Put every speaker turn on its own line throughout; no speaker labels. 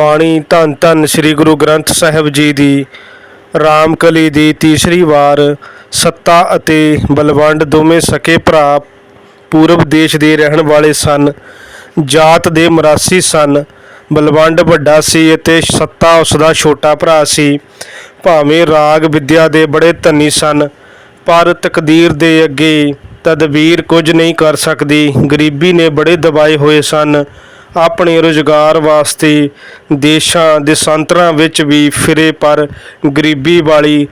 ਬਾਣੀ ਧੰਨ ਧੰਨ ਸ੍ਰੀ ਗੁਰੂ ਗ੍ਰੰਥ ਸਾਹਿਬ ਜੀ ਦੀ ਰਾਮਕਲੀ ਦੀ ਤੀਸਰੀ ਵਾਰ ਸੱਤਾ ਅਤੇ ਬਲਵੰਡ ਦੋਵੇਂ ਸਕੇ ਭਰਾ ਪੂਰਬ ਦੇਸ਼ ਦੇ ਰਹਿਣ ਵਾਲੇ ਸਨ, ਜਾਤ ਦੇ ਮਰਾਸੀ ਸਨ, ਬਲਵੰਡ ਵੱਡਾ ਸੀ ਅਤੇ ਸੱਤਾ ਉਸ ਦਾ ਛੋਟਾ ਭਰਾ ਸੀ, ਭਾਵੇਂ ਰਾਗ ਵਿਦਿਆ ਦੇ ਬੜੇ ਧਨੀ ਸਨ, ਪਰ ਤਕਦੀਰ ਦੇ ਅੱਗੇ ਤਦਬੀਰ ਕੁਝ ਨਹੀਂ ਕਰ ਸਕਦੀ, ਗਰੀਬੀ ਨੇ ਬੜੇ ਦਬਾਏ ਹੋਏ ਸਨ ਆਪਣੇ ਰੁਜ਼ਗਾਰ ਵਾਸਤੇ ਦੇਸ਼ਾਂ, ਦੇਸ਼ਾਂਤਰਾਂ ਵਿੱਚ ਵੀ ਫਿਰੇ, ਪਰ ਗਰੀਬੀ ਵਾਲੀ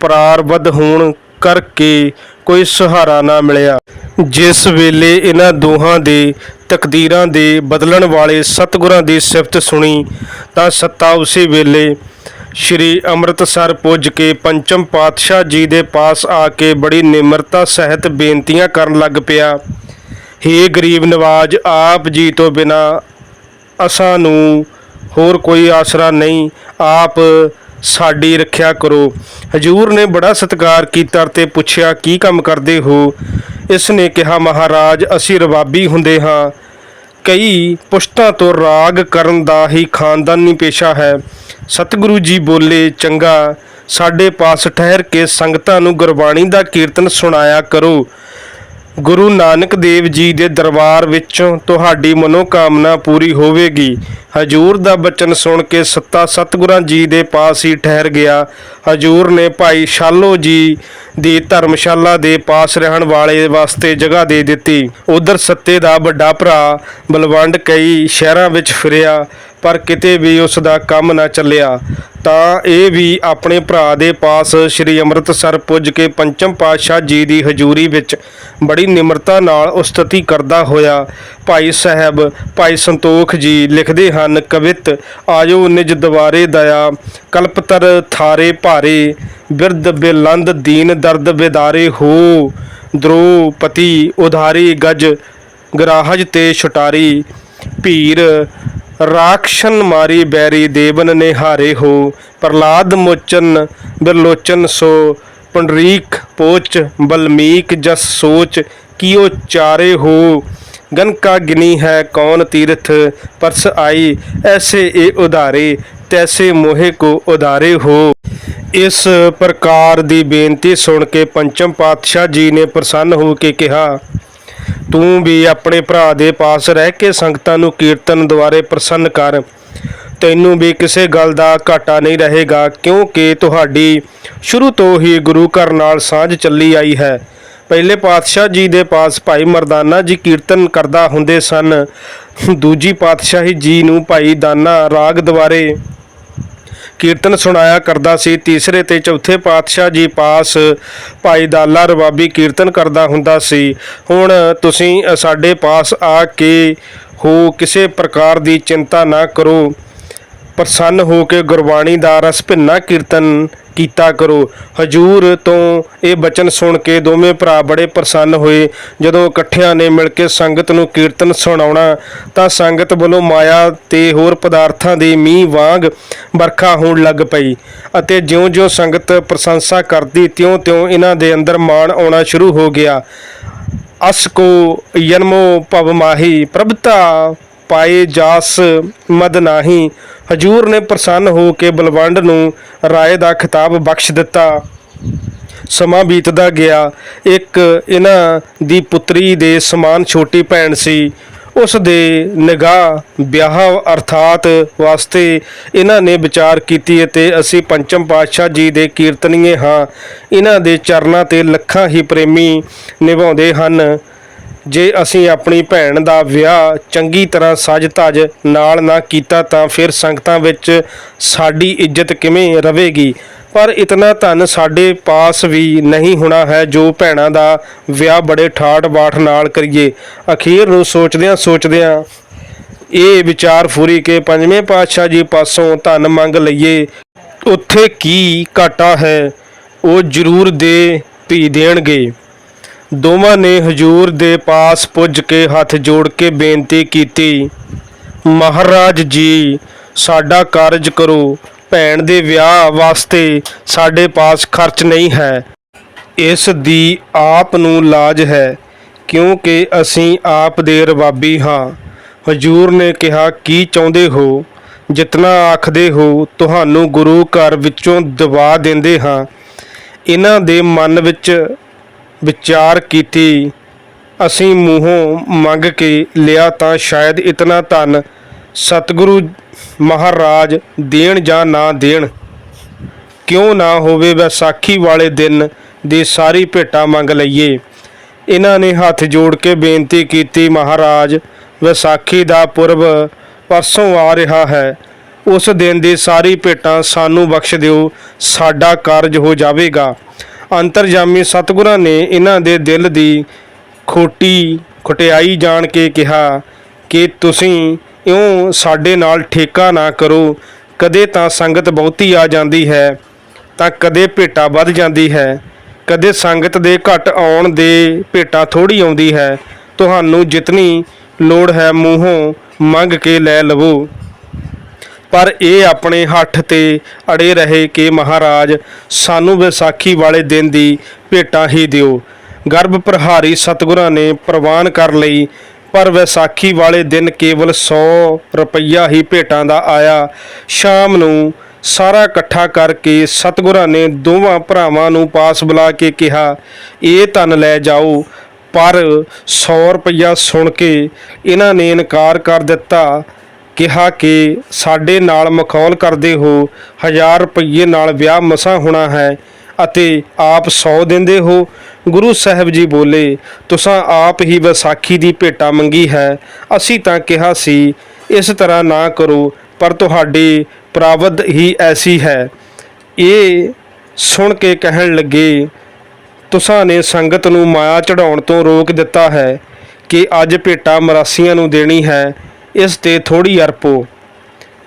ਪ੍ਰਾਰਬਧ ਹੋਣ ਕਰਕੇ ਕੋਈ ਸਹਾਰਾ ਨਾ ਮਿਲਿਆ। ਜਿਸ ਵੇਲੇ ਇਹਨਾਂ ਦੋਹਾਂ ਦੇ ਤਕਦੀਰਾਂ ਦੇ ਬਦਲਣ ਵਾਲੇ ਸਤਿਗੁਰਾਂ ਦੀ ਸਿਫਤ ਸੁਣੀ, ਤਾਂ ਸੱਤਾ ਉਸੇ ਵੇਲੇ ਸ਼੍ਰੀ ਅੰਮ੍ਰਿਤਸਰ ਪੁੱਜ ਕੇ ਪੰਚਮ ਪਾਤਸ਼ਾਹ ਜੀ ਦੇ ਪਾਸ ਆ ਕੇ ਬੜੀ ਨਿਮਰਤਾ ਸਹਿਤ ਬੇਨਤੀਆਂ ਕਰਨ ਲੱਗ ਪਿਆ। ਹੇ ਗਰੀਬ ਨਵਾਜ, ਆਪ ਜੀ ਤੋਂ ਬਿਨਾ ਅਸਾਂ ਨੂੰ ਹੋਰ ਕੋਈ ਆਸਰਾ ਨਹੀਂ। ਆਪ ਸਾਡੀ ਰੱਖਿਆ ਕਰੋ। ਹਜੂਰ ਨੇ ਬੜਾ ਸਤਿਕਾਰ ਕੀਤਾ ਤੇ ਪੁੱਛਿਆ, ਕੀ ਕੰਮ ਕਰਦੇ ਹੋ? ਇਸ ਨੇ ਕਿਹਾ, ਮਹਾਰਾਜ, ਅਸੀਂ ਰਵਾਬੀ ਹੁੰਦੇ ਹਾਂ। ਕਈ ਪੁਸ਼ਤਾਂ ਤੋਂ ਰਾਗ ਕਰਨ ਦਾ ਹੀ ਖਾਨਦਾਨੀ ਪੇਸ਼ਾ ਹੈ। ਸਤਿਗੁਰੂ ਜੀ ਬੋਲੇ, ਚੰਗਾ, ਸਾਡੇ ਪਾਸ ਠਹਿਰ ਕੇ ਸੰਗਤਾਂ ਨੂੰ ਗੁਰਬਾਣੀ ਦਾ ਕੀਰਤਨ ਸੁਣਾਇਆ ਕਰੋ। ਗੁਰੂ ਨਾਨਕ ਦੇਵ ਜੀ ਦੇ ਦਰਬਾਰ ਵਿੱਚੋਂ ਤੁਹਾਡੀ ਮਨੋਕਾਮਨਾ ਪੂਰੀ ਹੋਵੇਗੀ। ਹਜੂਰ ਦਾ ਬਚਨ ਸੁਣ ਕੇ ਸੱਤਾ ਸਤਿਗੁਰਾਂ ਜੀ ਦੇ ਪਾਸ ਹੀ ਠਹਿਰ ਗਿਆ। ਹਜੂਰ ਨੇ ਭਾਈ ਸ਼ਾਲੋ ਜੀ ਦੀ ਧਰਮਸ਼ਾਲਾ ਦੇ ਪਾਸ ਰਹਿਣ ਵਾਲੇ ਵਾਸਤੇ ਜਗ੍ਹਾ ਦੇ ਦਿੱਤੀ। ਉਧਰ ਸੱਤੇ ਦਾ ਵੱਡਾ ਭਰਾ ਬਲਵੰਡ ਕਈ ਸ਼ਹਿਰਾਂ ਵਿੱਚ ਫਿਰਿਆ। ਪਰ ਕਿਤੇ ਵੀ ਉਸ ਦਾ ਕੰਮ ਨਾ ਚੱਲਿਆ, ਤਾਂ ਇਹ ਵੀ ਆਪਣੇ ਭਰਾ ਦੇ ਪਾਸ ਸ੍ਰੀ ਅੰਮ੍ਰਿਤਸਰ ਪੁੱਜ ਕੇ ਪੰਚਮ ਪਾਤਸ਼ਾਹ ਜੀ ਦੀ ਹਜ਼ੂਰੀ ਵਿੱਚ ਬੜੀ ਨਿਮਰਤਾ ਨਾਲ ਉਸਤਤੀ ਕਰਦਾ ਹੋਇਆ ਭਾਈ ਸਾਹਿਬ, ਭਾਈ ਸੰਤੋਖ ਜੀ ਲਿਖਦੇ ਹਨ, ਕਵਿਤ, ਆਜੋ ਨਿਜ ਦਵਾਰੇ ਦਇਆ, ਕਲਪਤਰ ਥਾਰੇ ਭਾਰੇ, ਬਿਰਧ ਬਿਲੰਦ ਦੀਨ ਦਰਦ ਵਿਦਾਰੇ ਹੋ ਦ੍ਰੋਪਤੀ ਉਧਾਰੀ ਗਜ, ਗਰਾਹਜ ਤੇ ਛੁਟਾਰੀ, ਭੀਰ ਰਾਖਸ਼ਨ ਮਾਰੀ ਬੈਰੀ ਦੇਵਨ ਨੇ ਹਾਰੇ ਹੋ, ਪ੍ਰਲਾਦ ਮੋਚਨ ਬਿਰਲੋਚਨ ਸੋ, ਪੰਡਰੀਕ ਪੋਚ ਬਲਮੀਕ ਜਸ ਸੋਚ, ਕੀਓ ਚਾਰੇ ਹੋ। ਗਨਕਾ ਗਿਨੀ ਹੈ ਕੌਣ ਤੀਰਥ, ਪਰਸ ਆਈ, ਐਸੇ ਏ ਉਧਾਰੇ, ਤੈਸੇ ਮੋਹੇ ਕੋ ਉਧਾਰੇ ਹੋ। ਇਸ ਪ੍ਰਕਾਰ ਦੀ ਬੇਨਤੀ ਸੁਣ ਕੇ ਪੰਚਮ ਪਾਤਸ਼ਾਹ ਜੀ ਨੇ ਪ੍ਰਸੰਨ ਹੋ ਕੇ ਕਿਹਾ ਤੂੰ ਵੀ ਆਪਣੇ ਭਰਾ ਦੇ ਪਾਸ ਰਹਿ ਕੇ ਸੰਗਤਾਂ ਨੂੰ ਕੀਰਤਨ ਦੁਆਰੇ ਪ੍ਰਸੰਨ ਕਰ। ਤੈਨੂੰ ਵੀ ਕਿਸੇ ਗੱਲ ਦਾ ਘਾਟਾ ਨਹੀਂ ਰਹੇਗਾ, ਕਿਉਂਕਿ ਤੁਹਾਡੀ ਸ਼ੁਰੂ ਤੋਂ ਹੀ ਗੁਰੂ ਘਰ ਨਾਲ ਸਾਂਝ ਚੱਲੀ ਆਈ ਹੈ। ਪਹਿਲੇ ਪਾਤਸ਼ਾਹ ਜੀ ਦੇ ਪਾਸ ਭਾਈ ਮਰਦਾਨਾ ਜੀ ਕੀਰਤਨ ਕਰਦਾ ਹੁੰਦੇ ਸਨ। ਦੂਜੀ ਪਾਤਸ਼ਾਹੀ ਜੀ ਨੂੰ ਭਾਈ ਦਾਨਾ ਰਾਗ ਦੁਆਰੇ ਕੀਰਤਨ ਸੁਣਾਇਆ ਕਰਦਾ ਸੀ। ਤੀਸਰੇ ਤੇ ਚੌਥੇ ਪਾਤਸ਼ਾਹ ਜੀ ਪਾਸ ਭਾਈ ਦਾਲਾ ਰਬਾਬੀ ਕੀਰਤਨ ਕਰਦਾ ਹੁੰਦਾ ਸੀ। ਹੁਣ ਤੁਸੀਂ ਸਾਡੇ ਪਾਸ ਆ ਕੇ ਹੋ ਕਿਸੇ ਪ੍ਰਕਾਰ ਦੀ ਚਿੰਤਾ ਨਾ ਕਰੋ। ਪ੍ਰਸੰਨ ਹੋ ਕੇ ਗੁਰਬਾਣੀ ਦਾ ਰਸ ਭਿੰਨਾ ਕੀਰਤਨ ਕੀਤਾ ਕਰੋ। ਹਜੂਰ ਤੋਂ ਇਹ ਬਚਨ ਸੁਣ ਕੇ ਦੋਵੇਂ ਭਰਾ ਬੜੇ ਪ੍ਰਸੰਨ ਹੋਏ। ਜਦੋਂ ਇਕੱਠਿਆਂ ਨੇ ਮਿਲ ਕੇ ਸੰਗਤ ਨੂੰ ਕੀਰਤਨ ਸੁਣਾਉਣਾ, ਤਾਂ ਸੰਗਤ ਵੱਲੋਂ ਮਾਇਆ ਤੇ ਹੋਰ ਪਦਾਰਥਾਂ ਦੇ ਮੀਂਹ ਵਾਂਗ ਵਰਖਾ ਹੋਣ ਲੱਗ ਪਈ ਅਤੇ ਜਿਉਂ-ਜਿਉਂ ਸੰਗਤ ਪ੍ਰਸ਼ੰਸਾ ਕਰਦੀ, ਤਿਉਂ-ਤਿਉਂ ਇਹਨਾਂ ਦੇ ਅੰਦਰ ਮਾਣ ਆਉਣਾ ਸ਼ੁਰੂ ਹੋ ਗਿਆ। ਅਸ ਕੋ ਜਨਮੋ ਭਵ ਮਾਹੀ, ਪ੍ਰਭਤਾ ਪਾਏ ਜਾਸ ਮਦ ਨਾਹੀ। ਹਜੂਰ ਨੇ ਪ੍ਰਸੰਨ ਹੋ ਕੇ ਬਲਵੰਡ ਨੂੰ ਰਾਏ ਦਾ ਖਿਤਾਬ ਬਖਸ਼ ਦਿੱਤਾ। ਸਮਾਂ ਬੀਤਦਾ ਗਿਆ। ਇੱਕ ਇਹਨਾਂ ਦੀ ਪੁੱਤਰੀ ਦੇ ਸਮਾਨ ਛੋਟੀ ਭੈਣ ਸੀ। ਉਸ ਦੇ ਨਿਗਾਹ ਵਿਆਹ ਅਰਥਾਤ ਵਾਸਤੇ ਇਹਨਾਂ ਨੇ ਵਿਚਾਰ ਕੀਤੀ ਅਤੇ ਅਸੀਂ ਪੰਚਮ ਪਾਤਸ਼ਾਹ ਜੀ ਦੇ ਕੀਰਤਨੀਏ ਹਾਂ। ਇਹਨਾਂ ਦੇ ਚਰਨਾਂ ਤੇ ਲੱਖਾਂ ਹੀ ਪ੍ਰੇਮੀ ਨਿਭਾਉਂਦੇ ਹਨ। ਜੇ ਅਸੀਂ ਆਪਣੀ ਭੈਣ ਦਾ ਵਿਆਹ ਚੰਗੀ ਤਰ੍ਹਾਂ ਸਜ-ਧਜ ਨਾਲ ਨਾ ਕੀਤਾ ਤਾਂ ਫਿਰ ਸੰਗਤਾਂ ਵਿੱਚ ਸਾਡੀ ਇੱਜ਼ਤ ਕਿਵੇਂ ਰਹੇਗੀ ਪਰ ਇਤਨਾ ਧਨ ਸਾਡੇ ਪਾਸ ਵੀ ਨਹੀਂ ਹੋਣਾ ਹੈ ਜੋ ਭੈਣਾਂ ਦਾ ਵਿਆਹ ਬੜੇ ਠਾਠ ਬਾਠ ਨਾਲ ਕਰੀਏ। ਅਖੀਰ ਨੂੰ ਸੋਚਦਿਆਂ ਸੋਚਦਿਆਂ ਇਹ ਵਿਚਾਰ ਫੂਰੀ ਕੇ ਪੰਜਵੇਂ ਪਾਤਸ਼ਾਹ ਜੀ ਪਾਸੋਂ ਧਨ ਮੰਗ ਲਈਏ। ਉੱਥੇ ਕੀ ਘਾਟਾ ਹੈ, ਉਹ ਜ਼ਰੂਰ ਦੇ ਭੀ ਦੇਣਗੇ। ਦੋਵਾਂ ਨੇ ਹਜੂਰ ਦੇ ਪਾਸ ਪੁੱਜ ਕੇ ਹੱਥ ਜੋੜ ਕੇ ਬੇਨਤੀ ਕੀਤੀ, ਮਹਾਰਾਜ ਜੀ, ਸਾਡਾ ਕਾਰਜ ਕਰੋ। ਭੈਣ ਦੇ ਵਿਆਹ ਵਾਸਤੇ ਸਾਡੇ ਪਾਸ ਖਰਚ ਨਹੀਂ ਹੈ। ਇਸ ਦੀ ਆਪ ਨੂੰ ਲਾਜ ਹੈ, ਕਿਉਂਕਿ ਅਸੀਂ ਆਪ ਦੇ ਰਵਾਬੀ ਹਾਂ। ਹਜੂਰ ਨੇ ਕਿਹਾ, ਕੀ ਚਾਹੁੰਦੇ ਹੋ? ਜਿਤਨਾ ਆਖਦੇ ਹੋ, ਤੁਹਾਨੂੰ ਗੁਰੂ ਘਰ ਵਿੱਚੋਂ ਦਬਾ ਦਿੰਦੇ ਹਾਂ। ਇਹਨਾਂ ਦੇ ਮਨ ਵਿੱਚ ਵਿਚਾਰ ਕੀਤੀ। ਅਸੀਂ ਮੂੰਹੋਂ ਮੰਗ ਕੇ ਲਿਆ ਤਾਂ ਸ਼ਾਇਦ ਇਤਨਾ ਧਨ ਸਤਿਗੁਰੂ ਮਹਾਰਾਜ ਦੇਣ ਜਾਂ ਨਾ ਦੇਣ। ਕਿਉਂ ਨਾ ਹੋਵੇ ਵਿਸਾਖੀ ਵਾਲੇ ਦਿਨ ਦੀ ਸਾਰੀ ਭੇਟਾ ਮੰਗ ਲਈਏ। ਇਹਨਾਂ ਨੇ ਹੱਥ ਜੋੜ ਕੇ ਬੇਨਤੀ ਕੀਤੀ, ਮਹਾਰਾਜ, ਵਿਸਾਖੀ ਦਾ ਪੁਰਬ ਪਰਸੋਂ ਆ ਰਿਹਾ ਹੈ। ਉਸ ਦਿਨ ਦੀ ਸਾਰੀ ਭੇਟਾਂ ਸਾਨੂੰ ਬਖਸ਼ ਦਿਓ। ਸਾਡਾ ਕਾਰਜ ਹੋ ਜਾਵੇਗਾ। ਅੰਤਰਜਾਮੀ ਸਤਿਗੁਰਾਂ ਨੇ ਇਹਨਾਂ ਦੇ ਦਿਲ ਦੀ ਖੋਟੀ ਖਟਿਆਈ ਜਾਣ ਕੇ ਕਿਹਾ ਕਿ ਤੁਸੀਂ ਇਉਂ ਸਾਡੇ ਨਾਲ ਠੇਕਾ ਨਾ ਕਰੋ, ਕਦੇ ਤਾਂ ਸੰਗਤ ਬਹੁਤੀ ਆ ਜਾਂਦੀ ਹੈ, ਤਾਂ ਕਦੇ ਭੇਟਾ ਵੱਧ ਜਾਂਦੀ ਹੈ, ਕਦੇ ਸੰਗਤ ਦੇ ਘਟ ਆਉਣ ਦੇ ਭੇਟਾ ਥੋੜੀ ਆਉਂਦੀ ਹੈ, ਤੁਹਾਨੂੰ ਜਿਤਨੀ ਲੋੜ ਹੈ ਮੂੰਹੋਂ ਮੰਗ ਕੇ ਲੈ ਲਵੋ। ਪਰ ਇਹ ਆਪਣੇ ਹੱਠ ਤੇ ਅੜੇ ਰਹੇ ਕਿ ਮਹਾਰਾਜ, ਸਾਨੂੰ ਵਿਸਾਖੀ ਵਾਲੇ ਦਿਨ ਦੀ ਭੇਟਾ ਹੀ ਦਿਓ। ਗਰਭ ਪ੍ਰਹਾਰੀ ਸਤਿਗੁਰਾਂ ਨੇ ਪ੍ਰਵਾਨ ਕਰ ਲਈ, ਪਰ ਵਿਸਾਖੀ ਵਾਲੇ ਦਿਨ ਕੇਵਲ 100 ਰੁਪਈਆ ਹੀ ਭੇਟਾਂ ਦਾ ਆਇਆ। ਸ਼ਾਮ ਨੂੰ ਸਾਰਾ ਇਕੱਠਾ ਕਰਕੇ ਸਤਿਗੁਰਾਂ ਨੇ ਦੋਵਾਂ ਭਰਾਵਾਂ ਨੂੰ ਪਾਸ ਬੁਲਾ ਕੇ ਕਿਹਾ, ਇਹ ਧਨ ਲੈ ਜਾਓ। ਪਰ 100 ਰੁਪਈਆ ਸੁਣ ਕੇ ਇਹਨਾਂ ਨੇ ਇਨਕਾਰ ਕਰ ਦਿੱਤਾ। ਕਿਹਾ ਕਿ ਸਾਡੇ ਨਾਲ ਮਖੌਲ ਕਰਦੇ ਹੋ 1000 ਰੁਪਏ ਨਾਲ ਵਿਆਹ ਮਸਾ ਹੋਣਾ ਹੈ ਅਤੇ ਆਪ 100 ਦਿੰਦੇ ਹੋ। ਗੁਰੂ ਸਾਹਿਬ ਜੀ ਬੋਲੇ, ਤੁਸੀਂ ਆਪ ਹੀ ਵਿਸਾਖੀ ਦੀ ਭੇਟਾ ਮੰਗੀ ਹੈ। ਅਸੀਂ ਤਾਂ ਕਿਹਾ ਸੀ, ਇਸ ਤਰ੍ਹਾਂ ਨਾ ਕਰੋ, ਪਰ ਤੁਹਾਡੀ ਪ੍ਰਾਵਧ ਹੀ ਐਸੀ ਹੈ। ਇਹ ਸੁਣ ਕੇ ਕਹਿਣ ਲੱਗੇ, ਤੁਸਾਂ ਨੇ ਸੰਗਤ ਨੂੰ ਮਾਇਆ ਚੜਾਉਣ ਤੋਂ ਰੋਕ ਦਿੱਤਾ ਹੈ ਕਿ ਅੱਜ ਭੇਟਾ ਮਰਾਸੀਆਂ ਨੂੰ ਦੇਣੀ ਹੈ। ਇਸ ਤੇ ਥੋੜੀ ਅਰਪੋ।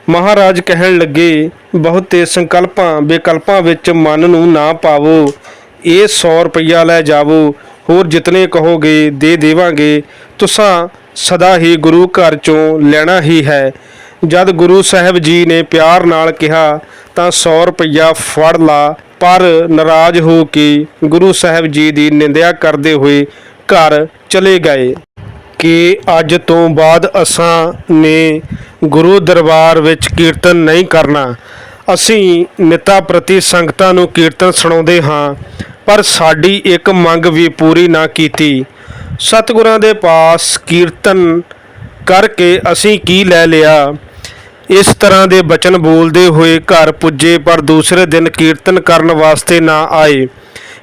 ਮਹਾਰਾਜ ਕਹਿਣ ਲੱਗੇ, ਬਹੁਤੇ ਸੰਕਲਪਾਂ ਵਿਕਲਪਾਂ ਵਿੱਚ ਮਨ ਨੂੰ ਨਾ ਪਾਵੋ। ਇਹ 100 ਰੁਪਈਆ ਲੈ ਜਾਵੋ। ਹੋਰ ਜਿਤਨੇ ਕਹੋਗੇ, ਦੇ ਦੇਵਾਂਗੇ। ਤੁਸਾਂ ਸਦਾ ਹੀ ਗੁਰੂ ਘਰ ਚੋਂ ਲੈਣਾ ਹੀ ਹੈ। ਜਦ ਗੁਰੂ ਸਾਹਿਬ ਜੀ ਨੇ ਪਿਆਰ ਨਾਲ ਕਿਹਾ, ਤਾਂ 100 ਰੁਪਈਆ ਫੜ ਲਾ। ਪਰ ਨਾਰਾਜ਼ ਹੋ ਕੇ ਗੁਰੂ ਸਾਹਿਬ ਜੀ ਦੀ ਨਿੰਦਿਆ ਕਰਦੇ ਹੋਏ ਘਰ ਚਲੇ ਗਏ। ਕਿ ਅੱਜ ਤੋਂ ਬਾਅਦ ਅਸਾਂ ਨੇ ਗੁਰੂ ਦਰਬਾਰ ਵਿੱਚ ਕੀਰਤਨ ਨਹੀਂ ਕਰਨਾ। ਅਸੀਂ ਨਿਤਾ ਪ੍ਰਤੀ ਸੰਗਤਾਂ ਨੂੰ ਕੀਰਤਨ ਸੁਣਾਉਂਦੇ ਹਾਂ, ਪਰ ਸਾਡੀ ਇੱਕ ਮੰਗ ਵੀ ਪੂਰੀ ਨਾ ਕੀਤੀ। ਸਤਿਗੁਰਾਂ ਦੇ ਪਾਸ ਕੀਰਤਨ ਕਰਕੇ ਅਸੀਂ ਕੀ ਲੈ ਲਿਆ? ਇਸ ਤਰ੍ਹਾਂ ਦੇ ਬਚਨ ਬੋਲਦੇ ਹੋਏ ਘਰ ਪੁੱਜੇ, ਪਰ ਦੂਸਰੇ ਦਿਨ ਕੀਰਤਨ ਕਰਨ ਵਾਸਤੇ ਨਾ ਆਏ।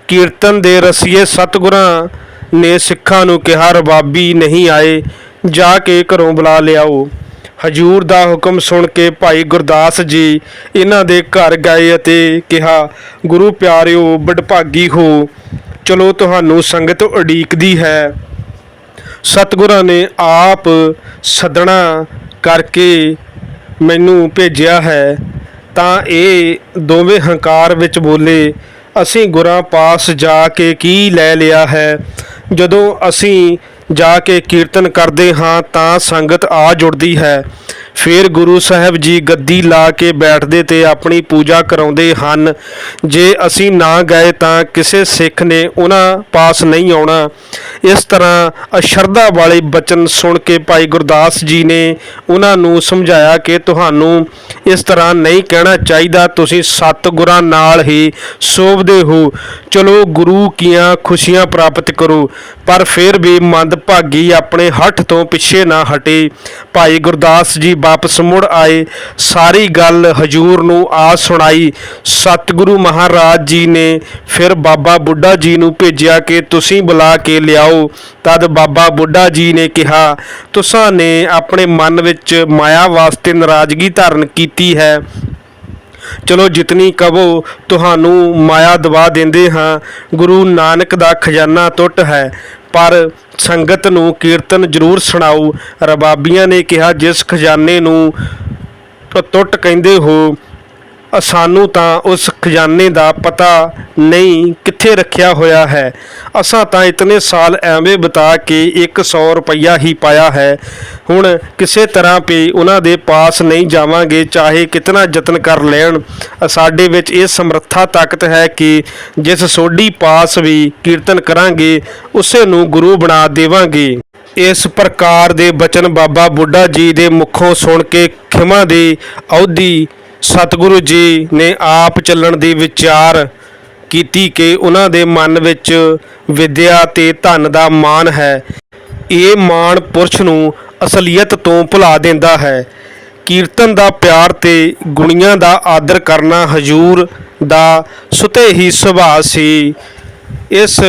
ਕੀਰਤਨ ਦੇ ਰਸੀਏ ਸਤਿਗੁਰਾਂ ਨੇ ਸਿੱਖਾਂ ਨੂੰ ਕਿਹਾ, ਰਬਾਬੀ ਨਹੀਂ ਆਏ, ਜਾ ਕੇ ਘਰੋਂ ਬੁਲਾ ਲਿਆਓ। ਹਜੂਰ ਦਾ ਹੁਕਮ ਸੁਣ ਕੇ ਭਾਈ ਗੁਰਦਾਸ ਜੀ ਇਹਨਾਂ ਦੇ ਘਰ ਗਏ ਅਤੇ ਕਿਹਾ, ਗੁਰੂ ਪਿਆਰਿਓ ਬੜਭਾਗੀ ਹੋ। ਚਲੋ ਤੁਹਾਨੂੰ ਸੰਗਤ ਉਡੀਕਦੀ ਹੈ। ਸਤਿਗੁਰਾਂ ਨੇ ਆਪ ਸੱਦਣਾ ਕਰਕੇ ਮੈਨੂੰ ਭੇਜਿਆ ਹੈ। ਤਾਂ ਇਹ ਦੋਵੇਂ ਹੰਕਾਰ ਵਿੱਚ ਬੋਲੇ, ਅਸੀਂ ਗੁਰਾਂ ਪਾਸ ਜਾ ਕੇ ਕੀ ਲੈ ਲਿਆ ਹੈ? ਜਦੋਂ ਅਸੀਂ ਜਾ ਕੇ ਕੀਰਤਨ ਕਰਦੇ ਹਾਂ ਤਾਂ ਸੰਗਤ ਆ ਜੁੜਦੀ ਹੈ। ਫਿਰ ਗੁਰੂ ਸਾਹਿਬ ਜੀ ਗੱਦੀ ਲਾ ਕੇ ਬੈਠਦੇ ਤੇ ਆਪਣੀ ਪੂਜਾ ਕਰਾਉਂਦੇ ਹਨ। ਜੇ ਅਸੀਂ ਨਾ ਗਏ ਤਾਂ ਕਿਸੇ ਸਿੱਖ ਨੇ ਉਹਨਾਂ ਪਾਸ ਨਹੀਂ ਆਉਣਾ। ਇਸ ਤਰ੍ਹਾਂ ਅਸ਼ਰਧਾ ਵਾਲੇ ਬਚਨ ਸੁਣ ਕੇ ਭਾਈ ਗੁਰਦਾਸ ਜੀ ਨੇ ਉਹਨਾਂ ਨੂੰ ਸਮਝਾਇਆ ਕਿ ਤੁਹਾਨੂੰ ਇਸ ਤਰ੍ਹਾਂ ਨਹੀਂ ਕਹਿਣਾ ਚਾਹੀਦਾ, ਤੁਸੀਂ ਸਤਿਗੁਰਾਂ ਨਾਲ ਹੀ ਸੋਭਦੇ ਹੋ। ਚਲੋ ਗੁਰੂ ਕੀਆਂ ਖੁਸ਼ੀਆਂ ਪ੍ਰਾਪਤ ਕਰੋ, ਪਰ ਫਿਰ ਵੀ ਮੰਦਭਾਗੀ ਆਪਣੇ ਹੱਠ ਤੋਂ ਪਿੱਛੇ ਨਾ ਹਟੇ। ਭਾਈ ਗੁਰਦਾਸ ਜੀ ਵਾਪਸ ਮੁੜ ਆਏ। ਸਾਰੀ ਗੱਲ ਹਜੂਰ ਨੂੰ ਆ ਸੁਣਾਈ। ਸਤਿਗੁਰੂ ਮਹਾਰਾਜ ਜੀ ਨੇ ਫਿਰ ਬਾਬਾ ਬੁੱਢਾ ਜੀ ਨੂੰ ਭੇਜਿਆ ਕਿ ਤੁਸੀਂ ਬੁਲਾ ਕੇ ਲਿਆਓ। ਤਦ ਬਾਬਾ ਬੁੱਢਾ ਜੀ ਨੇ ਕਿਹਾ, ਤੁਸਾਂ ਨੇ ਆਪਣੇ ਮਨ ਵਿੱਚ ਮਾਇਆ ਵਾਸਤੇ ਨਾਰਾਜ਼ਗੀ ਧਾਰਨ ਕੀਤੀ ਹੈ। ਚਲੋ ਜਿਤਨੀ ਕਹੋ, ਤੁਹਾਨੂੰ ਮਾਇਆ ਦਵਾ ਦਿੰਦੇ ਹਾਂ। ਗੁਰੂ ਨਾਨਕ ਦਾ ਖਜ਼ਾਨਾ ਟੁੱਟ ਹੈ, ਪਰ ਸੰਗਤ ਨੂੰ ਕੀਰਤਨ ਜ਼ਰੂਰ ਸੁਣਾਓ। ਰਬਾਬੀਆਂ ਨੇ ਕਿਹਾ, ਜਿਸ ਖਜ਼ਾਨੇ ਨੂੰ ਟੁੱਟ ਕਹਿੰਦੇ ਹੋ ਸਾਨੂੰ ਤਾਂ ਉਸ ਖਜ਼ਾਨੇ ਦਾ ਪਤਾ ਨਹੀਂ ਕਿੱਥੇ ਰੱਖਿਆ ਹੋਇਆ ਹੈ। ਅਸਾਂ ਤਾਂ ਇਤਨੇ ਸਾਲ ਐਵੇਂ ਬਤਾ ਕੇ 100 ਰੁਪਈਆ ਹੀ ਪਾਇਆ ਹੈ। ਹੁਣ ਕਿਸੇ ਤਰ੍ਹਾਂ ਵੀ ਉਹਨਾਂ ਦੇ ਪਾਸ ਨਹੀਂ ਜਾਵਾਂਗੇ, ਚਾਹੇ ਕਿਤਨਾ ਯਤਨ ਕਰ ਲੈਣ। ਸਾਡੇ ਵਿੱਚ ਇਹ ਸਮਰੱਥਾ ਤਾਕਤ ਹੈ ਕਿ ਜਿਸ ਸੋਢੀ ਪਾਸ ਵੀ ਕੀਰਤਨ ਕਰਾਂਗੇ, ਉਸੇ ਨੂੰ ਗੁਰੂ ਬਣਾ ਦੇਵਾਂਗੇ। ਇਸ ਪ੍ਰਕਾਰ ਦੇ ਬਚਨ ਬਾਬਾ ਬੁੱਢਾ ਜੀ ਦੇ ਮੁਖੋਂ ਸੁਣ ਕੇ ਖਿਮਾ ਦੇ ਅਹੁਦੀ ਸਤਿਗੁਰੂ ਜੀ ਨੇ ਆਪ ਚੱਲਣ ਦੀ ਵਿਚਾਰ ਕੀਤੀ ਕਿ ਉਹਨਾਂ ਦੇ ਮਨ ਵਿੱਚ ਵਿਦਿਆ ਤੇ ਧਨ ਦਾ ਮਾਣ ਹੈ। ਇਹ ਮਾਣ ਪੁਰਸ਼ ਨੂੰ ਅਸਲੀਅਤ ਤੋਂ ਭੁਲਾ ਦਿੰਦਾ ਹੈ। ਕੀਰਤਨ ਦਾ ਪਿਆਰ ਤੇ ਗੁਣੀਆਂ ਦਾ ਆਦਰ ਕਰਨਾ ਹਜੂਰ ਦਾ ਸੁਤੇ ਹੀ ਸੁਭਾਅ ਸੀ। ਇਸ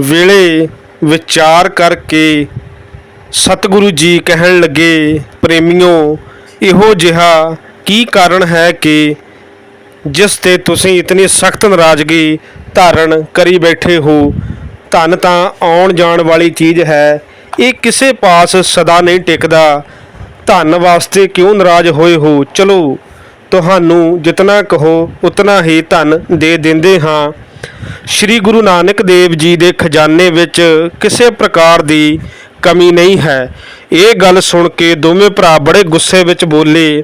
ਵੇਲੇ ਵਿਚਾਰ ਕਰਕੇ ਸਤਿਗੁਰੂ ਜੀ ਕਹਿਣ ਲੱਗੇ, ਪ੍ਰੇਮਿਓ ਇਹੋ ਜਿਹਾ ਕੀ ਕਾਰਨ ਹੈ ਕਿ ਜਿਸ ਤੇ ਤੁਸੀਂ ਇਤਨੀ ਸਖਤ ਨਾਰਾਜ਼ਗੀ ਧਾਰਨ ਕਰੀ ਬੈਠੇ ਹੋ, ਧਨ ਤਾਂ ਆਉਣ ਜਾਣ ਵਾਲੀ ਚੀਜ਼ ਹੈ, ਇਹ ਕਿਸੇ ਪਾਸ ਸਦਾ ਨਹੀਂ ਟਿਕਦਾ। ਧਨ ਵਾਸਤੇ ਕਿਉਂ ਨਾਰਾਜ਼ ਹੋਏ ਹੋ? ਚਲੋ, ਤੁਹਾਨੂੰ ਜਿਤਨਾ ਕਹੋ, ਉਤਨਾ ਹੀ ਧਨ ਦੇ ਦਿੰਦੇ ਹਾਂ। ਸ੍ਰੀ ਗੁਰੂ ਨਾਨਕ ਦੇਵ ਜੀ ਦੇ ਖਜ਼ਾਨੇ ਵਿੱਚ ਕਿਸੇ ਪ੍ਰਕਾਰ ਦੀ ਕਮੀ ਨਹੀਂ ਹੈ। ਇਹ ਗੱਲ ਸੁਣ ਕੇ ਦੋਵੇਂ ਭਰਾ ਬੜੇ ਗੁੱਸੇ ਵਿੱਚ ਬੋਲੇ,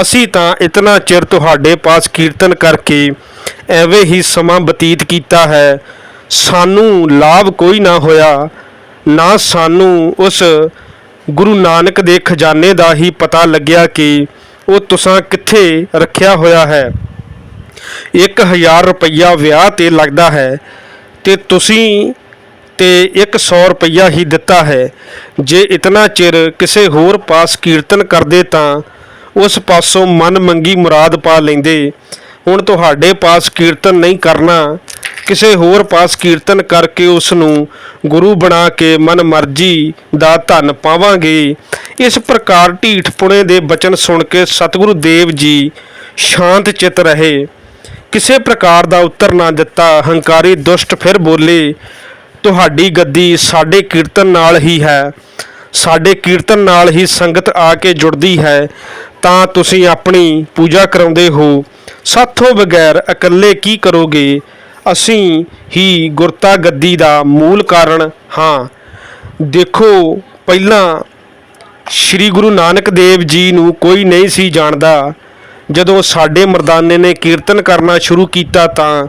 ਅਸੀਂ ਤਾਂ ਇਤਨਾ ਚਿਰ ਤੁਹਾਡੇ ਪਾਸ ਕੀਰਤਨ ਕਰਕੇ ਐਵੇਂ ਹੀ ਸਮਾਂ ਬਤੀਤ ਕੀਤਾ ਹੈ। ਸਾਨੂੰ ਲਾਭ ਕੋਈ ਨਾ ਹੋਇਆ। ਨਾ ਸਾਨੂੰ ਉਸ ਗੁਰੂ ਨਾਨਕ ਦੇ ਖਜ਼ਾਨੇ ਦਾ ਹੀ ਪਤਾ ਲੱਗਿਆ ਕਿ ਉਹ ਤੁਸਾਂ ਕਿੱਥੇ ਰੱਖਿਆ ਹੋਇਆ ਹੈ। 1000 ਰੁਪਈਆ ਵਿਆਹ ਤੇ ਲੱਗਦਾ ਹੈ ਤੇ ਤੁਸੀਂ ਤੇ 100 ਰੁਪਈਆ ਹੀ ਦਿੱਤਾ ਹੈ। ਜੇ ਇਤਨਾ ਚਿਰ ਕਿਸੇ ਹੋਰ ਪਾਸ ਕੀਰਤਨ ਕਰਦੇ ਤਾਂ ਉਸ ਪਾਸੋਂ ਮਨ ਮੰਗੀ ਮੁਰਾਦ ਪਾ ਲੈਂਦੇ। ਹੁਣ ਤੁਹਾਡੇ ਪਾਸ ਕੀਰਤਨ ਨਹੀਂ ਕਰਨਾ। ਕਿਸੇ ਹੋਰ ਪਾਸ ਕੀਰਤਨ ਕਰਕੇ ਉਸ ਨੂੰ ਗੁਰੂ ਬਣਾ ਕੇ ਮਨ ਮਰਜ਼ੀ ਦਾ ਧਨ ਪਾਵਾਂਗੇ। ਇਸ ਪ੍ਰਕਾਰ ਢੀਠ ਪੁਣੇ ਦੇ ਬਚਨ ਸੁਣ ਕੇ ਸਤਿਗੁਰੂ ਦੇਵ ਜੀ ਸ਼ਾਂਤ ਚਿਤ ਰਹੇ। ਕਿਸੇ ਪ੍ਰਕਾਰ ਦਾ ਉੱਤਰ ਨਾ ਦਿੱਤਾ, ਹੰਕਾਰੀ ਦੁਸ਼ਟ ਫਿਰ ਬੋਲੇ ਤੁਹਾਡੀ ਗੱਦੀ ਸਾਡੇ ਕੀਰਤਨ ਨਾਲ ਹੀ ਹੈ। ਸਾਡੇ ਕੀਰਤਨ ਨਾਲ ਹੀ ਸੰਗਤ ਆ ਕੇ ਜੁੜਦੀ ਹੈ। ਤਾਂ ਤੁਸੀਂ ਆਪਣੀ ਪੂਜਾ ਕਰਾਉਂਦੇ ਹੋ। ਸਾਥੋਂ ਬਗੈਰ ਇਕੱਲੇ ਕੀ ਕਰੋਗੇ? ਅਸੀਂ ਹੀ ਗੁਰਤਾ ਗੱਦੀ ਦਾ ਮੂਲ ਕਾਰਨ ਹਾਂ। ਦੇਖੋ, ਪਹਿਲਾਂ ਸ੍ਰੀ ਗੁਰੂ ਨਾਨਕ ਦੇਵ ਜੀ ਨੂੰ ਕੋਈ ਨਹੀਂ ਸੀ ਜਾਣਦਾ। ਜਦੋਂ ਸਾਡੇ ਮਰਦਾਨੇ ਨੇ ਕੀਰਤਨ ਕਰਨਾ ਸ਼ੁਰੂ ਕੀਤਾ ਤਾਂ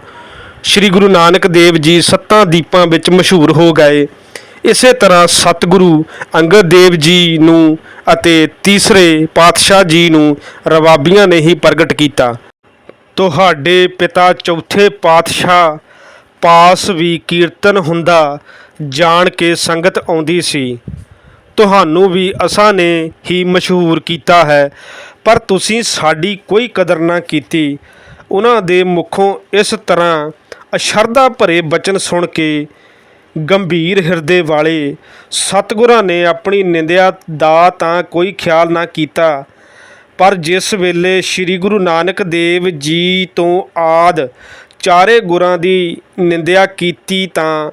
ਸ੍ਰੀ ਗੁਰੂ ਨਾਨਕ ਦੇਵ ਜੀ ਸੱਤਾਂ ਦੀਪਾਂ ਵਿੱਚ ਮਸ਼ਹੂਰ ਹੋ ਗਏ। ਇਸੇ ਤਰ੍ਹਾਂ ਸਤਿਗੁਰੂ ਅੰਗਦ ਦੇਵ ਜੀ ਨੂੰ ਅਤੇ ਤੀਸਰੇ ਪਾਤਸ਼ਾਹ ਜੀ ਨੂੰ ਰਵਾਬੀਆਂ ਨੇ ਹੀ ਪ੍ਰਗਟ ਕੀਤਾ। ਤੁਹਾਡੇ ਪਿਤਾ ਚੌਥੇ ਪਾਤਸ਼ਾਹ ਪਾਸ ਵੀ ਕੀਰਤਨ ਹੁੰਦਾ ਜਾਣ ਕੇ ਸੰਗਤ ਆਉਂਦੀ ਸੀ। ਤੁਹਾਨੂੰ ਵੀ ਅਸਾਂ ਨੇ ਹੀ ਮਸ਼ਹੂਰ ਕੀਤਾ ਹੈ, ਪਰ ਤੁਸੀਂ ਸਾਡੀ ਕੋਈ ਕਦਰ ਨਾ ਕੀਤੀ। ਉਹਨਾਂ ਦੇ ਮੁਖੋਂ ਇਸ ਤਰ੍ਹਾਂ ਅਸ਼ਰਧਾ ਭਰੇ ਬਚਨ ਸੁਣ ਕੇ ਗੰਭੀਰ ਹਿਰਦੇ ਵਾਲੇ ਸਤਿਗੁਰਾਂ ਨੇ ਆਪਣੀ ਨਿੰਦਿਆ ਦਾ ਤਾਂ ਕੋਈ ਖਿਆਲ ਨਾ ਕੀਤਾ, ਪਰ ਜਿਸ ਵੇਲੇ ਸ੍ਰੀ ਗੁਰੂ ਨਾਨਕ ਦੇਵ ਜੀ ਤੋਂ ਆਦ ਚਾਰੇ ਗੁਰਾਂ ਦੀ ਨਿੰਦਿਆ ਕੀਤੀ ਤਾਂ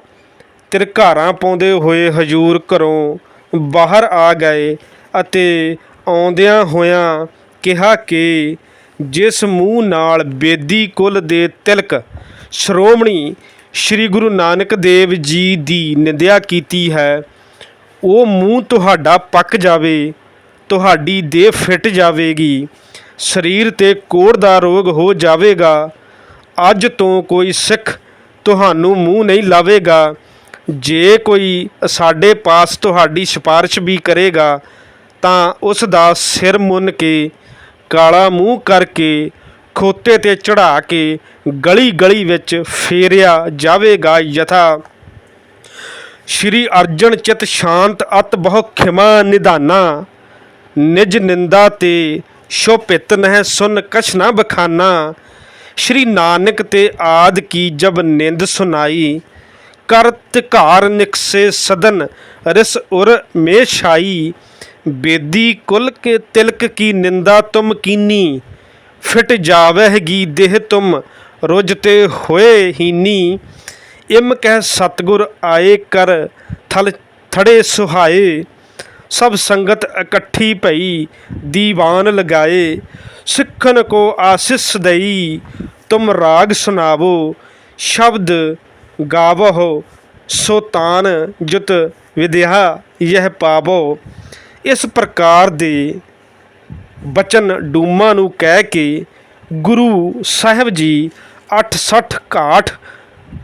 ਤਿਰਕਾਰਾਂ ਪਾਉਂਦੇ ਹੋਏ ਹਜੂਰ ਘਰੋਂ ਬਾਹਰ ਆ ਗਏ ਅਤੇ ਆਉਂਦਿਆਂ ਹੋਇਆਂ ਕਿਹਾ ਕਿ ਜਿਸ ਮੂੰਹ ਨਾਲ ਬੇਦੀ ਕੁਲ ਦੇ ਤਿਲਕ ਸ਼੍ਰੋਮਣੀ ਸ੍ਰੀ ਗੁਰੂ ਨਾਨਕ ਦੇਵ ਜੀ ਦੀ ਨਿੰਦਿਆ ਕੀਤੀ ਹੈ, ਉਹ ਮੂੰਹ ਤੁਹਾਡਾ ਪੱਕ ਜਾਵੇ, ਤੁਹਾਡੀ ਦੇਹ ਫਿੱਟ ਜਾਵੇਗੀ, ਸਰੀਰ ਤੇ ਕੋੜ ਦਾ ਰੋਗ ਹੋ ਜਾਵੇਗਾ, ਅੱਜ ਤੋਂ ਕੋਈ ਸਿੱਖ ਤੁਹਾਨੂੰ ਮੂੰਹ ਨਹੀਂ ਲਾਵੇਗਾ, ਜੇ ਕੋਈ ਸਾਡੇ ਪਾਸ ਤੁਹਾਡੀ ਸਿਫਾਰਿਸ਼ ਵੀ ਕਰੇਗਾ, ਤਾਂ ਉਸ ਦਾ ਸਿਰ ਮੁੰਨ ਕੇ, ਕਾਲਾ ਮੂੰਹ ਕਰਕੇ ਖੋਤੇ ਤੇ ਚੜਾ ਕੇ ਗਲੀ ਗਲੀ ਵਿੱਚ ਫੇਰਿਆ ਜਾਵੇਗਾ ਯਥਾ। ਸ਼੍ਰੀ ਅਰਜਨ ਚਿਤ ਸ਼ਾਂਤ, ਅਤ ਬਹੁ ਖਿਮਾ ਨਿਧਾਨਾ। ਨਿਜ ਨਿੰਦਾ ਤੇ ਸ਼ੋਭਿਤ ਨਹਿ ਸੁਨ ਕਛ ਨਾ ਬਖਾਨਾ। ਸ਼੍ਰੀ ਨਾਨਕ ਤੇ ਆਦ ਕੀ ਜਬ ਨਿੰਦ ਸੁਨਾਈ। ਕਰ ਤਿਕਾਰ ਨਿਕਸੇ ਸਦਨ, ਰਿਸ ਉਰ ਮੇਸ਼ਾਈ ਬੇਦੀ ਕੁਲ ਕੇ ਤਿਲਕ ਕੀ ਨਿੰਦਾ ਤੁਮ ਕੀਨੀ। ਫਿਟ ਜਾਵਹਿਗੀ ਦੇਹ ਤੁਮ ਰੁਜ ਤੇ ਹੋਏ ਹੀਨੀ ਇਮ ਕਹਿ ਸਤਗੁਰ ਆਏ ਕਰ, ਥਲ ਥੜੇ ਸੁਹਾਏ। ਸਭ ਸੰਗਤ ਇਕੱਠੀ ਭਈ, ਦੀਵਾਨ ਲਗਾਏ। ਸਿੱਖਨ ਕੋ ਆਸਿਸ ਦਈ, ਤੁਮ ਰਾਗ ਸੁਨਾਵੋ ਸ਼ਬਦ ਗਾਵੋ ਸੋ ਤਾਨ ਜੁਤ ਵਿਦਿਆ, ਯਹ ਪਾਵੋ। ਇਸ ਪ੍ਰਕਾਰ ਦੇ ਬਚਨ ਡੂਮਾ ਨੂੰ ਕਹਿ ਕੇ ਗੁਰੂ ਸਾਹਿਬ ਜੀ 860 ਘਾਟ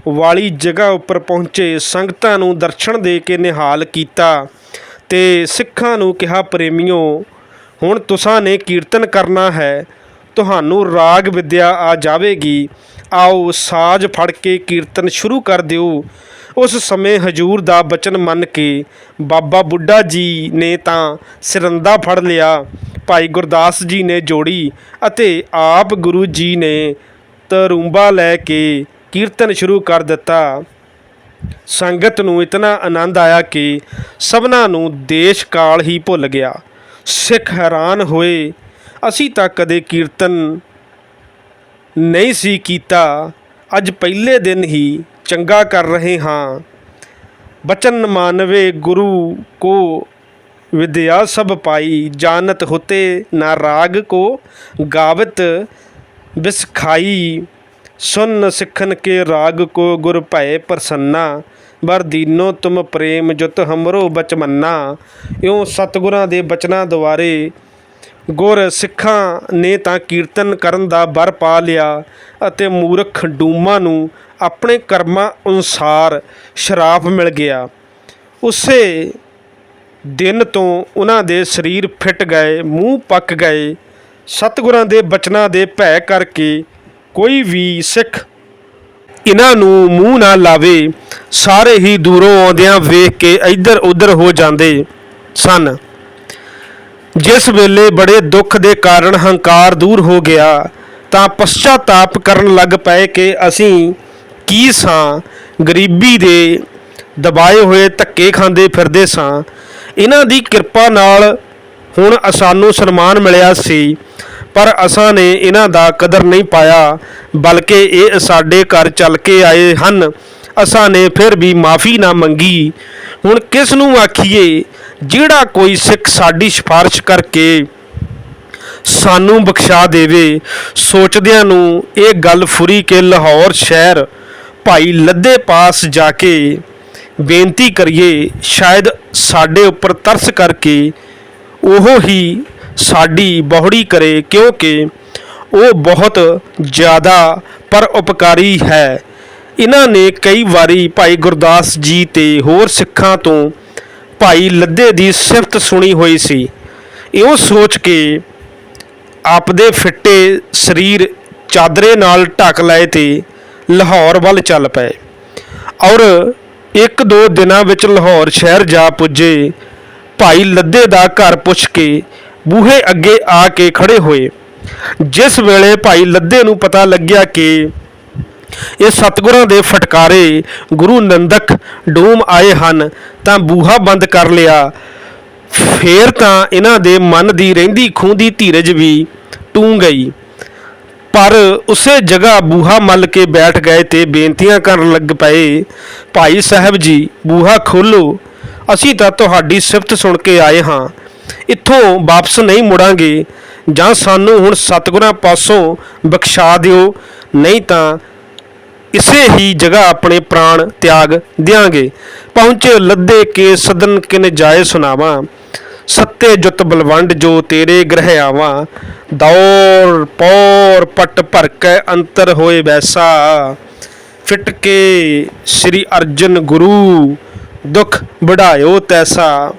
ਵਾਲੀ ਜਗ੍ਹਾ ਉੱਪਰ ਪਹੁੰਚੇ, ਸੰਗਤਾਂ ਨੂੰ ਦਰਸ਼ਨ ਦੇ ਕੇ ਨਿਹਾਲ ਕੀਤਾ ਤੇ ਸਿੱਖਾਂ ਨੂੰ ਕਿਹਾ, ਪ੍ਰੇਮਿਓ, ਹੁਣ ਤੁਸਾਂ ਨੇ ਕੀਰਤਨ ਕਰਨਾ ਹੈ, ਤੁਹਾਨੂੰ ਰਾਗ ਵਿਦਿਆ ਆ ਜਾਵੇਗੀ। ਆਓ ਸਾਜ਼ ਫੜ ਕੇ ਕੀਰਤਨ ਸ਼ੁਰੂ ਕਰ ਦਿਓ। ਉਸ ਸਮੇਂ ਹਜੂਰ ਦਾ ਬਚਨ ਮੰਨ ਕੇ ਬਾਬਾ ਬੁੱਢਾ ਜੀ ਨੇ ਤਾਂ ਸਿਰੰਦਾ ਫੜ ਲਿਆ। ਭਾਈ ਗੁਰਦਾਸ ਜੀ ਨੇ ਜੋੜੀ ਅਤੇ ਆਪ ਗੁਰੂ ਜੀ ਨੇ ਤਰੂੰਬਾ ਲੈ ਕੇ ਕੀਰਤਨ ਸ਼ੁਰੂ ਕਰ ਦਿੱਤਾ। ਸੰਗਤ ਨੂੰ ਇਤਨਾ ਆਨੰਦ ਆਇਆ ਕਿ ਸਭਨਾਂ ਨੂੰ ਦੇਸ਼ ਕਾਲ ਹੀ ਭੁੱਲ ਗਿਆ। ਸਿੱਖ ਹੈਰਾਨ ਹੋਏ। ਅਸੀਂ ਤਾਂ ਕਦੇ ਕੀਰਤਨ ਨਹੀਂ ਸੀ ਕੀਤਾ। ਅੱਜ ਪਹਿਲੇ ਦਿਨ ਹੀ ਚੰਗਾ ਕਰ ਰਹੇ ਹਾਂ। ਬਚਨ ਮਾਨਵੇ ਗੁਰੂ ਕੋ ਵਿਦਿਆ ਸਭ ਪਾਈ, ਜਾਣਤ ਹੋਤੇ ਨਾ ਰਾਗ ਕੋ, ਗਾਵਤ ਬਿਸਖਾਈ। ਸੁਨ ਸਿੱਖਨ ਕੇ ਰਾਗ ਕੋ ਗੁਰ ਭੈ ਪ੍ਰਸੰਨਾ ਬਰ ਦੀਨੋ ਤੁਮ ਪ੍ਰੇਮ ਜੁਤ ਹਮਰੋ ਬਚਮੰਨਾ। ਇਉਂ ਸਤਿਗੁਰਾਂ ਦੇ ਬਚਨਾਂ ਦੁਆਰੇ ਗੁਰ ਸਿੱਖਾਂ ਨੇ ਤਾਂ ਕੀਰਤਨ ਕਰਨ ਦਾ ਬਰ ਪਾ ਲਿਆ ਅਤੇ ਮੂਰਖ ਡੂਮਾਂ ਨੂੰ ਆਪਣੇ ਕਰਮਾਂ ਅਨੁਸਾਰ ਸ਼ਰਾਪ ਮਿਲ ਗਿਆ। ਉਸੇ ਦਿਨ ਤੋਂ ਉਹਨਾਂ ਦੇ ਸਰੀਰ ਫਿੱਟ ਗਏ, ਮੂੰਹ ਪੱਕ ਗਏ। ਸਤਿਗੁਰਾਂ ਦੇ ਬਚਨਾਂ ਦੇ ਭੈ ਕਰਕੇ ਕੋਈ ਵੀ ਸਿੱਖ ਇਹਨਾਂ ਨੂੰ ਮੂੰਹ ਨਾ ਲਾਵੇ, ਸਾਰੇ ਹੀ ਦੂਰੋਂ ਆਉਂਦਿਆਂ ਵੇਖ ਕੇ ਇੱਧਰ ਉੱਧਰ ਹੋ ਜਾਂਦੇ ਸਨ। ਜਿਸ ਵੇਲੇ ਬੜੇ ਦੁੱਖ ਦੇ ਕਾਰਨ ਹੰਕਾਰ ਦੂਰ ਹੋ ਗਿਆ, ਤਾਂ ਪਛਤਾਤਾਪ ਕਰਨ ਲੱਗ ਪਏ ਕਿ ਅਸੀਂ ਕੀ ਸਾਂ, ਗਰੀਬੀ ਦੇ ਦਬਾਏ ਹੋਏ ਧੱਕੇ ਖਾਂਦੇ ਫਿਰਦੇ ਸਾਂ। ਇਹਨਾਂ ਦੀ ਕਿਰਪਾ ਨਾਲ ਹੁਣ ਸਾਨੂੰ ਸਨਮਾਨ ਮਿਲਿਆ ਸੀ, ਪਰ ਅਸਾਂ ਨੇ ਇਹਨਾਂ ਦਾ ਕਦਰ ਨਹੀਂ ਪਾਇਆ, ਬਲਕਿ ਇਹ ਸਾਡੇ ਘਰ ਚੱਲ ਕੇ ਆਏ ਹਨ। ਅਸਾਂ ਨੇ ਫਿਰ ਵੀ ਮਾਫੀ ਨਾ ਮੰਗੀ। ਹੁਣ ਕਿਸ ਨੂੰ ਆਖੀਏ, ਜਿਹੜਾ ਕੋਈ ਸਿੱਖ ਸਾਡੀ ਸਿਫਾਰਿਸ਼ ਕਰਕੇ ਸਾਨੂੰ ਬਖਸ਼ਾ ਦੇਵੇ, ਸੋਚਦਿਆਂ ਨੂੰ ਇਹ ਗੱਲ ਫੁਰੀ ਕਿ ਲਾਹੌਰ ਸ਼ਹਿਰ ਭਾਈ ਲੱਦੇ ਪਾਸ ਜਾ ਕੇ ਬੇਨਤੀ ਕਰੀਏ, ਸ਼ਾਇਦ ਸਾਡੇ ਉੱਪਰ ਤਰਸ ਕਰਕੇ ਉਹ ਹੀ ਸਾਡੀ ਬਹੁੜੀ ਕਰੇ, ਕਿਉਂਕਿ ਉਹ ਬਹੁਤ ਜ਼ਿਆਦਾ ਪਰ ਉਪਕਾਰੀ ਹੈ। ਇਹਨਾਂ ਨੇ ਕਈ ਵਾਰੀ ਭਾਈ ਗੁਰਦਾਸ ਜੀ ਤੇ ਹੋਰ ਸਿੱਖਾਂ ਤੋਂ ਭਾਈ ਲੱਦੇ ਦੀ ਸਿਫਤ ਸੁਣੀ ਹੋਈ ਸੀ। ਇਉਂ ਸੋਚ ਕੇ ਆਪਦੇ ਫਿੱਟੇ ਸਰੀਰ ਚਾਦਰੇ ਨਾਲ ਢੱਕ ਲਏ ਤੇ ਲਾਹੌਰ ਵੱਲ ਚੱਲ ਪਏ। ਔਰ ਇੱਕ ਦੋ ਦਿਨਾਂ ਵਿੱਚ ਲਾਹੌਰ ਸ਼ਹਿਰ ਜਾ ਪੁੱਜੇ। ਭਾਈ ਲੱਦੇ ਦਾ ਘਰ ਪੁੱਛ ਕੇ ਬੂਹੇ ਅੱਗੇ ਆ ਕੇ ਖੜੇ ਹੋਏ। ਜਿਸ ਵੇਲੇ ਭਾਈ ਲੱਦੇ ਨੂੰ ਪਤਾ ਲੱਗਿਆ ਕਿ ਇਹ ਸਤਿਗੁਰਾਂ ਦੇ ਫਟਕਾਰੇ ਗੁਰੂ ਨੰਦਕ ਡੂਮ ਆਏ ਹਨ, ਤਾਂ ਬੂਹਾ ਬੰਦ ਕਰ ਲਿਆ। ਫੇਰ ਤਾਂ ਇਹਨਾਂ ਦੇ ਮਨ ਦੀ ਰਹਿੰਦੀ ਖੂੰਦੀ ਧੀਰਜ ਵੀ ਟੂੰ ਗਈ। ਪਰ ਉਸੇ ਜਗ੍ਹਾ ਬੂਹਾ ਮੱਲ ਕੇ ਬੈਠ ਗਏ ਤੇ ਬੇਨਤੀਆਂ ਕਰਨ ਲੱਗ ਪਏ, ਭਾਈ ਸਾਹਿਬ ਜੀ, ਬੂਹਾ ਖੋਲੋ ਅਸੀਂ ਤਾਂ ਤੁਹਾਡੀ ਸਿਫਤ ਸੁਣ ਕੇ ਆਏ ਹਾਂ। ਇੱਥੋਂ ਵਾਪਸ ਨਹੀਂ ਮੁੜਾਂਗੇ। ਜਾਂ ਸਾਨੂੰ ਹੁਣ ਸਤਿਗੁਰਾਂ ਪਾਸੋਂ ਬਖਸ਼ਾ ਦਿਓ। ਨਹੀਂ ਤਾਂ ਇਸੇ ਹੀ ਜਗ੍ਹਾ ਆਪਣੇ ਪ੍ਰਾਣ ਤਿਆਗ ਦਿਆਂਗੇ। ਪਹੁੰਚੇ ਲੱਦੇ ਕੇ ਸਦਨ ਕਿਨ ਜਾਏ ਸੁਨਾਵਾ ਸੱਤੇ ਜੁਤ ਬਲਵੰਡ ਜੋ ਤੇਰੇ ਗ੍ਰਹਿ ਆਵਾਂ। ਦੌਰ, ਪੌਰ, ਪਟ ਭਰ ਕੇ ਅੰਤਰ ਹੋਏ ਵੈਸਾ। ਫਿਟ ਕੇ ਸ੍ਰੀ ਅਰਜਨ ਗੁਰੂ, ਦੁਖ ਵਢਾਇਓ ਤੈਸਾ।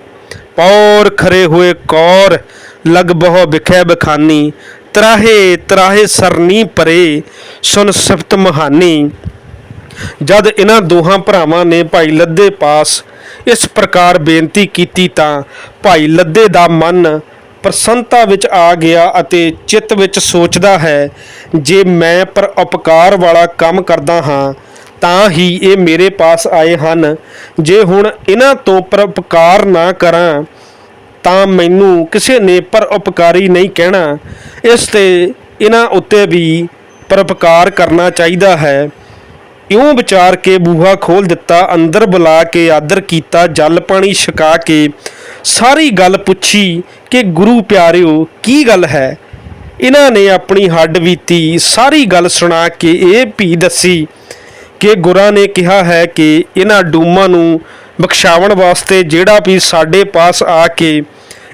ਪੌਰ ਖਰੇ ਹੋਏ ਕੌਰ, ਲਗ ਬਹੁ ਵਿਖੇ ਬਖਾਨੀ। ਤਰਾਹੇ ਤਰਾਹੇ ਸਰਨੀ ਪਰੇ, ਸੁਨ ਸਿਫਤ ਮਹਾਨੀ। ਜਦ ਇਹਨਾਂ ਦੋਹਾਂ ਭਰਾਵਾਂ ਨੇ ਭਾਈ ਲੱਦੇ ਪਾਸ ਇਸ ਪ੍ਰਕਾਰ ਬੇਨਤੀ ਕੀਤੀ ਤਾਂ ਭਾਈ ਲੱਦੇ ਦਾ ਮਨ ਪ੍ਰਸੰਨਤਾ ਵਿੱਚ ਆ ਗਿਆ ਅਤੇ ਚਿੱਤ ਵਿੱਚ ਸੋਚਦਾ ਹੈ, ਜੇ ਮੈਂ ਪਰ ਉਪਕਾਰ ਵਾਲਾ ਕੰਮ ਕਰਦਾ ਹਾਂ, ਤਾਂ ਹੀ ਇਹ ਮੇਰੇ ਪਾਸ ਆਏ ਹਨ। ਜੇ ਹੁਣ ਇਹਨਾਂ ਤੋਂ ਪਰਉਪਕਾਰ ਨਾ ਕਰਾਂ, ਤਾਂ ਮੈਨੂੰ ਕਿਸੇ ਨੇ ਪਰਉਪਕਾਰੀ ਨਹੀਂ ਕਹਿਣਾ। ਇਸ ਤੇ ਇਹਨਾਂ ਉੱਤੇ ਵੀ ਪਰਉਪਕਾਰ ਕਰਨਾ ਚਾਹੀਦਾ ਹੈ। ਇਉਂ ਵਿਚਾਰ ਕੇ ਬੂਹਾ ਖੋਲ ਦਿੱਤਾ, ਅੰਦਰ ਬੁਲਾ ਕੇ ਆਦਰ ਕੀਤਾ, ਜਲ ਪਾਣੀ ਛਕਾ ਕੇ ਸਾਰੀ ਗੱਲ ਪੁੱਛੀ ਕਿ ਗੁਰੂ ਪਿਆਰਿਓ, ਕੀ ਗੱਲ ਹੈ? ਇਹਨਾਂ ਨੇ ਆਪਣੀ ਹੱਡ ਬੀਤੀ, ਸਾਰੀ ਗੱਲ ਸੁਣਾ ਕੇ ਇਹ ਵੀ ਦੱਸੀ ਕਿ ਗੁਰਾਂ ਨੇ ਕਿਹਾ ਹੈ ਕਿ ਇਹਨਾਂ ਡੂਮਾਂ ਨੂੰ ਬਖਸ਼ਾਵਣ ਵਾਸਤੇ ਜਿਹੜਾ ਵੀ ਸਾਡੇ ਪਾਸ ਆ ਕੇ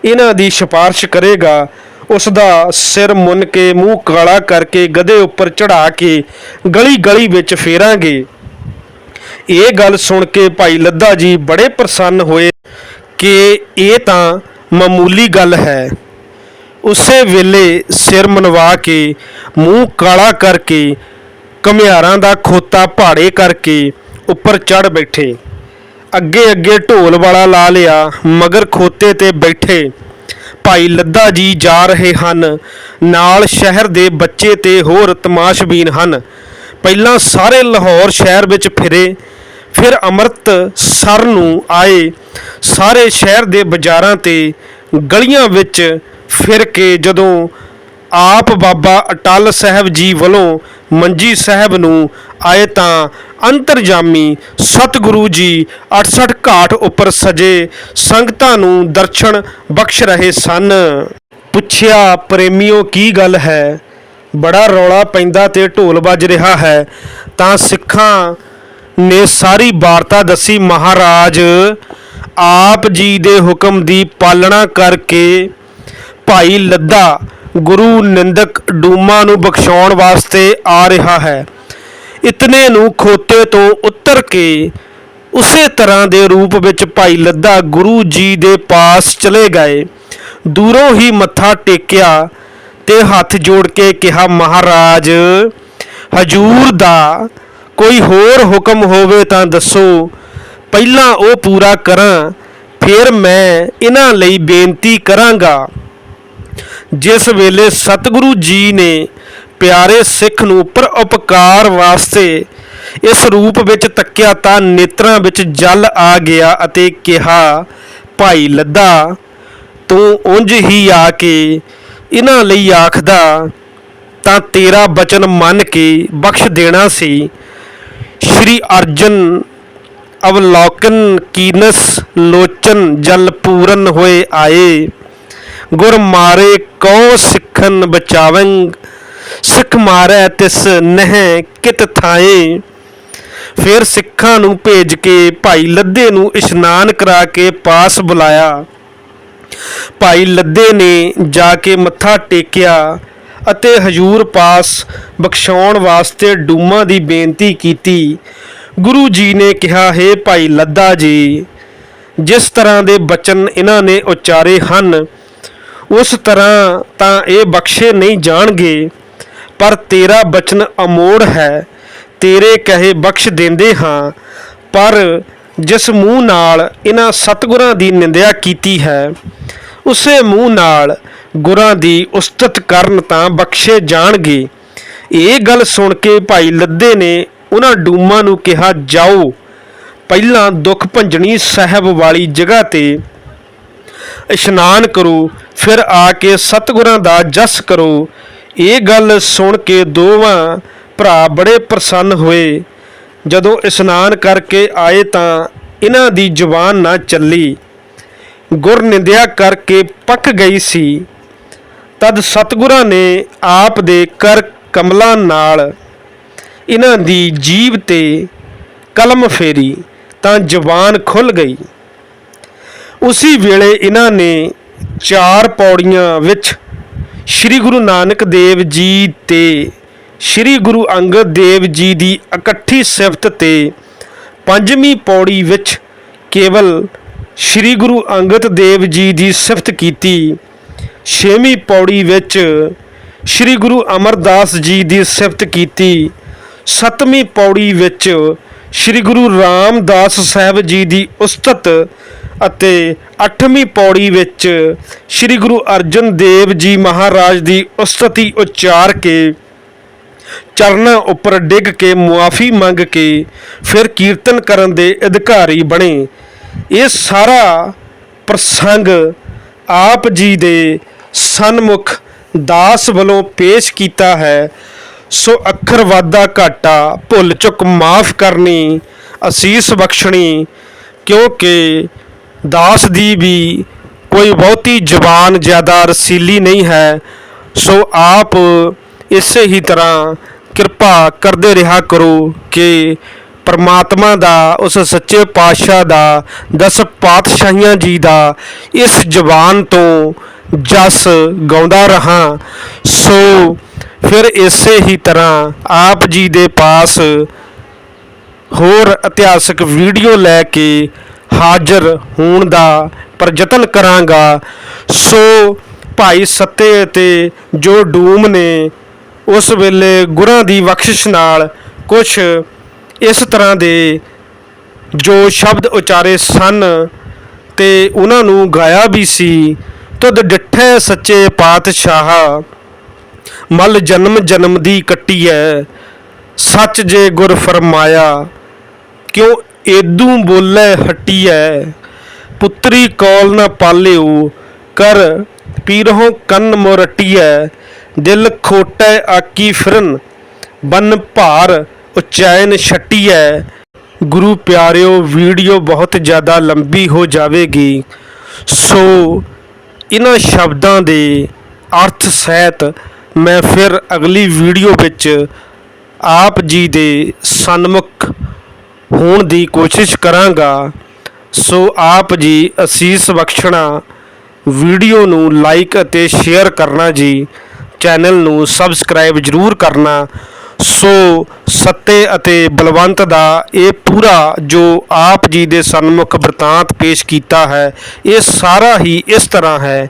ਇਹਨਾਂ ਦੀ ਸਿਫਾਰਿਸ਼ ਕਰੇਗਾ ਉਸ ਦਾ ਸਿਰ ਮੁੰਨ ਕੇ ਮੂੰਹ ਕਾਲਾ ਕਰਕੇ ਗਧੇ ਉੱਪਰ ਚੜਾ ਕੇ ਗਲੀ ਗਲੀ ਵਿੱਚ ਫੇਰਾਂਗੇ। ਇਹ ਗੱਲ ਸੁਣ ਕੇ ਭਾਈ ਲੱਦਾ ਜੀ ਬੜੇ ਪ੍ਰਸੰਨ ਹੋਏ। ਕਿ ਇਹ ਤਾਂ ਮਾਮੂਲੀ ਗੱਲ ਹੈ। ਉਸੇ ਵੇਲੇ ਸਿਰ ਮਨਵਾ ਕੇ, ਮੂੰਹ ਕਾਲਾ ਕਰਕੇ, ਘੁਮਿਆਰਾਂ ਦਾ ਖੋਤਾ ਭਾੜੇ ਕਰਕੇ ਉੱਪਰ ਚੜ ਬੈਠੇ। ਅੱਗੇ ਅੱਗੇ ਢੋਲ ਵਾਲਾ ਲਾ ਲਿਆ, ਮਗਰ ਖੋਤੇ ਤੇ ਬੈਠੇ। ਭਾਈ ਲੱਦਾ ਜੀ ਜਾ ਰਹੇ ਹਨ, ਨਾਲ ਸ਼ਹਿਰ ਦੇ ਬੱਚੇ ਤੇ ਹੋਰ ਤਮਾਸ਼ਬੀਨ ਹਨ। ਪਹਿਲਾਂ ਸਾਰੇ ਲਾਹੌਰ ਸ਼ਹਿਰ ਵਿੱਚ ਫਿਰੇ ਫਿਰ ਅੰਮ੍ਰਿਤਸਰ ਨੂੰ ਆਏ। ਸਾਰੇ ਸ਼ਹਿਰ ਦੇ ਬਾਜ਼ਾਰਾਂ ਤੇ ਗਲੀਆਂ ਵਿੱਚ ਫਿਰ ਕੇ ਜਦੋਂ ਆਪ ਬਾਬਾ ਅਟਲ ਸਾਹਿਬ ਜੀ ਵੱਲੋਂ ਮੰਜੀ ਸਾਹਿਬ ਨੂੰ ਆਏ ਤਾਂ ਅੰਤਰਜਾਮੀ ਸਤਿਗੁਰੂ ਜੀ 68 ਘਾਟ ਉੱਪਰ ਸਜੇ ਸੰਗਤਾਂ ਨੂੰ ਦਰਸ਼ਨ ਬਖਸ਼ ਰਹੇ ਸਨ। ਪੁੱਛਿਆ, ਪ੍ਰੇਮੀਓ, ਕੀ ਗੱਲ ਹੈ? ਬੜਾ ਰੌਲਾ ਪੈਂਦਾ ਤੇ ਢੋਲ ਵੱਜ ਰਿਹਾ ਹੈ। ਤਾਂ ਸਿੱਖਾਂ ਨੇ ਸਾਰੀ ਵਾਰਤਾ ਦੱਸੀ, ਮਹਾਰਾਜ, ਆਪ ਜੀ ਦੇ ਹੁਕਮ ਦੀ ਪਾਲਣਾ ਕਰਕੇ ਭਾਈ ਲੱਦਾ ਗੁਰੂ ਨਿੰਦਕ ਡੂਮਾ ਨੂੰ ਬਖਸ਼ਾਉਣ ਵਾਸਤੇ ਆ ਰਿਹਾ ਹੈ। ਇਤਨੇ ਨੂੰ ਖੋਤੇ ਤੋਂ ਉਤਰ ਕੇ ਉਸੇ ਤਰ੍ਹਾਂ ਦੇ ਰੂਪ ਵਿੱਚ ਭਾਈ ਲੱਦਾ ਗੁਰੂ ਜੀ ਦੇ ਪਾਸ ਚਲੇ ਗਏ। ਦੂਰੋਂ ਹੀ ਮੱਥਾ ਟੇਕਿਆ ਤੇ ਹੱਥ ਜੋੜ ਕੇ ਕਿਹਾ, ਮਹਾਰਾਜ, ਹਜੂਰ ਦਾ ਕੋਈ ਹੋਰ ਹੁਕਮ ਹੋਵੇ ਤਾਂ ਦੱਸੋ। ਪਹਿਲਾਂ ਉਹ ਪੂਰਾ ਕਰਾਂ, ਫਿਰ ਮੈਂ ਇਹਨਾਂ ਲਈ ਬੇਨਤੀ ਕਰਾਂਗਾ। ਜਿਸ ਵੇਲੇ ਸਤਿਗੁਰੂ ਜੀ ਨੇ ਪਿਆਰੇ ਸਿੱਖ ਨੂੰ ਪਰ ਉਪਕਾਰ ਵਾਸਤੇ ਇਸ ਰੂਪ ਵਿੱਚ ਤੱਕਿਆ ਤਾਂ ਨੇਤਰਾਂ ਵਿੱਚ ਜਲ ਆ ਗਿਆ ਅਤੇ ਕਿਹਾ, ਭਾਈ ਲੱਦਾ, ਤੂੰ ਉਂਝ ਹੀ ਆ ਕੇ ਇਹਨਾਂ ਲਈ ਆਖਦਾ, ਤਾਂ ਤੇਰਾ ਬਚਨ ਮੰਨ ਕੇ ਬਖਸ਼ ਦੇਣਾ ਸੀ। ਸ਼੍ਰੀ ਅਰਜਨ ਅਵਲੋਕਨ ਕੀਨਸ ਲੋਚਨ ਜਲ ਪੂਰਨ ਹੋਏ ਆਏ। ਗੁਰ ਮਾਰੇ ਕਉ ਸਿੱਖਨ ਬਚਾਵੰ ਸਿੱਖ ਮਾਰੈ ਤਿਸ ਨਹਿ ਕਿਤ ਥਾਏ। ਫਿਰ ਸਿੱਖਾਂ ਨੂੰ ਭੇਜ ਕੇ ਭਾਈ ਲੱਦੇ ਨੂੰ ਇਸ਼ਨਾਨ ਕਰਾ ਕੇ ਪਾਸ ਬੁਲਾਇਆ। ਭਾਈ ਲੱਦੇ ਨੇ ਜਾ ਕੇ ਮੱਥਾ ਟੇਕਿਆ। ਅਤੇ ਹਜੂਰ ਪਾਸ ਬਖਸ਼ਾਉਣ ਵਾਸਤੇ ਡੂਮਾ ਦੀ ਬੇਨਤੀ ਕੀਤੀ। ਗੁਰੂ ਜੀ ਨੇ ਕਿਹਾ, ਹੈ ਭਾਈ ਲੱਦਾ ਜੀ, ਜਿਸ ਤਰ੍ਹਾਂ ਦੇ ਬਚਨ ਇਹਨਾਂ ਨੇ ਉਚਾਰੇ ਹਨ, ਉਸ ਤਰ੍ਹਾਂ ਤਾਂ ਇਹ ਬਖਸ਼ੇ ਨਹੀਂ ਜਾਣਗੇ। ਪਰ ਤੇਰਾ ਬਚਨ ਅਮੋੜ ਹੈ, ਤੇਰੇ ਕਹੇ ਬਖਸ਼ ਦਿੰਦੇ ਹਾਂ। ਪਰ ਜਿਸ ਮੂੰਹ ਨਾਲ ਇਹਨਾਂ ਸਤਿਗੁਰਾਂ ਦੀ ਨਿੰਦਿਆ ਕੀਤੀ ਹੈ, ਉਸੇ ਮੂੰਹ ਨਾਲ ਗੁਰਾਂ ਦੀ ਉਸਤਤ ਕਰਨ ਤਾਂ ਬਖਸ਼ੇ ਜਾਣਗੇ। ਇਹ ਗੱਲ ਸੁਣ ਕੇ ਭਾਈ ਲੱਦੇ ਨੇ ਉਹਨਾਂ ਡੂਮਾਂ ਨੂੰ ਕਿਹਾ, ਜਾਓ, ਪਹਿਲਾਂ ਦੁੱਖ ਭੰਜਣੀ ਸਾਹਿਬ ਵਾਲੀ ਜਗ੍ਹਾ ਤੇ ਇਸ਼ਨਾਨ ਕਰੋ, ਫਿਰ ਆ ਕੇ ਸਤਿਗੁਰਾਂ ਦਾ ਜਸ ਕਰੋ। ਇਹ ਗੱਲ ਸੁਣ ਕੇ ਦੋਵਾਂ ਭਰਾ ਬੜੇ ਪ੍ਰਸੰਨ ਹੋਏ। ਜਦੋਂ ਇਸ਼ਨਾਨ ਕਰਕੇ ਆਏ ਤਾਂ ਇਹਨਾਂ ਦੀ ਜ਼ੁਬਾਨ ਨਾ ਚੱਲੀ। ਗੁਰ ਨਿੰਦਿਆ ਕਰਕੇ ਪੱਕ ਗਈ ਸੀ। ਤਦ ਸਤਿਗੁਰਾਂ ਨੇ ਆਪ ਦੇ ਕਰ ਕਮਲਾਂ ਨਾਲ ਇਹਨਾਂ ਦੀ ਜੀਭ ਤੇ ਕਲਮ ਫੇਰੀ ਤਾਂ ਜਬਾਨ ਖੁੱਲ ਗਈ। ਉਸੇ ਵੇਲੇ ਇਹਨਾਂ ਨੇ ਚਾਰ ਪੌੜੀਆਂ ਵਿੱਚ ਸ੍ਰੀ ਗੁਰੂ ਨਾਨਕ ਦੇਵ ਜੀ ਤੇ ਸ੍ਰੀ ਗੁਰੂ ਅੰਗਦ ਦੇਵ ਜੀ ਦੀ ਇਕੱਠੀ ਸਿਫਤ ਤੇ ਪੰਜਵੀਂ ਪੌੜੀ ਵਿੱਚ ਕੇਵਲ ਸ੍ਰੀ ਗੁਰੂ ਅੰਗਦ ਦੇਵ ਜੀ ਦੀ ਸਿਫਤ ਕੀਤੀ। ਛੇਵੀਂ ਪੌੜੀ ਵਿੱਚ ਸ੍ਰੀ ਗੁਰੂ ਅਮਰਦਾਸ ਜੀ ਦੀ ਸਿਫਤ ਕੀਤੀ। ਸੱਤਵੀਂ ਪੌੜੀ ਵਿੱਚ ਸ੍ਰੀ ਗੁਰੂ ਰਾਮਦਾਸ ਸਾਹਿਬ ਜੀ ਦੀ ਉਸਤਤ ਅਤੇ ਅੱਠਵੀਂ ਪੌੜੀ ਵਿੱਚ ਸ੍ਰੀ ਗੁਰੂ ਅਰਜਨ ਦੇਵ ਜੀ ਮਹਾਰਾਜ ਦੀ ਉਸਤਤੀ ਉਚਾਰ ਕੇ, ਚਰਨਾਂ ਉੱਪਰ ਡਿੱਗ ਕੇ ਮੁਆਫੀ ਮੰਗ ਕੇ ਫਿਰ ਕੀਰਤਨ ਕਰਨ ਦੇ ਅਧਿਕਾਰੀ ਬਣੇ। ਇਹ ਸਾਰਾ ਪ੍ਰਸੰਗ ਆਪ ਜੀ ਦੇ ਸਨਮੁਖ ਦਾਸ ਵੱਲੋਂ ਪੇਸ਼ ਕੀਤਾ ਹੈ, ਸੋ ਅੱਖਰ ਵਾਦਾ ਘਾਟਾ ਭੁੱਲ ਚੁੱਕ ਮਾਫ ਕਰਨੀ ਅਸੀਸ ਬਖਸ਼ਣੀ, ਕਿਉਂਕਿ ਦਾਸ ਦੀ ਵੀ ਕੋਈ ਬਹੁਤੀ ਜ਼ਬਾਨ ਜ਼ਿਆਦਾ ਰਸੀਲੀ ਨਹੀਂ ਹੈ, ਸੋ ਆਪ ਇਸੇ ਹੀ ਤਰ੍ਹਾਂ ਕਿਰਪਾ ਕਰਦੇ ਰਿਹਾ ਕਰੋ ਕਿ ਪਰਮਾਤਮਾ ਦਾ, ਉਸ ਸੱਚੇ ਪਾਤਸ਼ਾਹ ਦਾ, ਦਸ ਪਾਤਸ਼ਾਹੀਆਂ ਜੀ ਦਾ, ਇਸ ਜ਼ਬਾਨ ਤੋਂ ਜਸ ਗਾਉਂਦਾ ਰਹਾ। ਸੋ ਫਿਰ ਇਸੇ ਹੀ ਤਰ੍ਹਾਂ ਆਪ ਜੀ ਦੇ ਪਾਸ ਹੋਰ ਇਤਿਹਾਸਕ ਵੀਡੀਓ ਲੈ ਕੇ ਹਾਜ਼ਰ ਹੋਣ ਦਾ ਪ੍ਰਯਤਨ ਕਰਾਂਗਾ। ਸੋ ਭਾਈ ਸੱਤੇ ਅਤੇ ਜੋ ਡੂਮ ਨੇ, ਉਸ ਵੇਲੇ ਗੁਰਾਂ ਦੀ ਬਖਸ਼ਿਸ਼ ਨਾਲ ਕੁਝ ਇਸ ਤਰ੍ਹਾਂ ਦੇ ਜੋ ਸ਼ਬਦ ਉਚਾਰੇ ਸਨ ਤੇ ਉਹਨਾਂ ਨੂੰ ਗਾਇਆ ਵੀ ਸੀ, ਤੁਧ ਡਿਠੈ ਸੱਚੇ ਪਾਤਸ਼ਾਹ, ਮਲ ਜਨਮ ਜਨਮ ਦੀ ਕੱਟੀ ਐ ਸੱਚ ਜੇ ਗੁਰ ਫਰਮਾਇਆ, ਕਿਉਂ ਏਦੂ ਬੋਲੇ ਹੱਟੀ ਐ ਪੁੱਤਰੀ ਕੌਲ ਨਾ ਪਾਲਿਓ, ਕਰ ਪੀਰਹੋਂ ਕੰਨ ਮੋਰਟੀਐ, ਦਿਲ ਖੋਟੈ ਆਕੀ ਫਿਰਨ, ਬਨ ਭਾਰ ਉਚੈਨ ਹੈ ਗੁਰੂ ਪਿਆਰਿਓ, ਵੀਡੀਓ ਬਹੁਤ ਜ਼ਿਆਦਾ ਲੰਬੀ ਹੋ ਜਾਵੇਗੀ। ਸੋ ਇਹਨਾਂ ਸ਼ਬਦਾਂ ਦੇ ਅਰਥ ਸਹਿਤ ਮੈਂ ਫਿਰ ਅਗਲੀ ਵੀਡੀਓ ਵਿੱਚ ਆਪ ਜੀ ਦੇ ਸਨਮੁਖ ਹੋਣ ਦੀ ਕੋਸ਼ਿਸ਼ ਕਰਾਂਗਾ। ਸੋ ਆਪ ਜੀ ਅਸੀਸ ਬਖਸ਼ਣਾ, ਵੀਡੀਓ ਨੂੰ ਲਾਈਕ ਅਤੇ ਸ਼ੇਅਰ ਕਰਨਾ ਜੀ। ਚੈਨਲ ਨੂੰ ਸਬਸਕ੍ਰਾਈਬ ਜਰੂਰ ਕਰਨਾ। ਸੋ ਸੱਤੇ ਅਤੇ ਬਲਵੰਤ ਦਾ ਇਹ ਪੂਰਾ ਜੋ ਆਪ ਜੀ ਦੇ ਸਨਮੁਖ ਬ੍ਰਿਤਾਂਤ ਪੇਸ਼ ਕੀਤਾ ਹੈ, ਇਹ ਸਾਰਾ ਹੀ ਇਸ ਤਰ੍ਹਾਂ ਹੈ।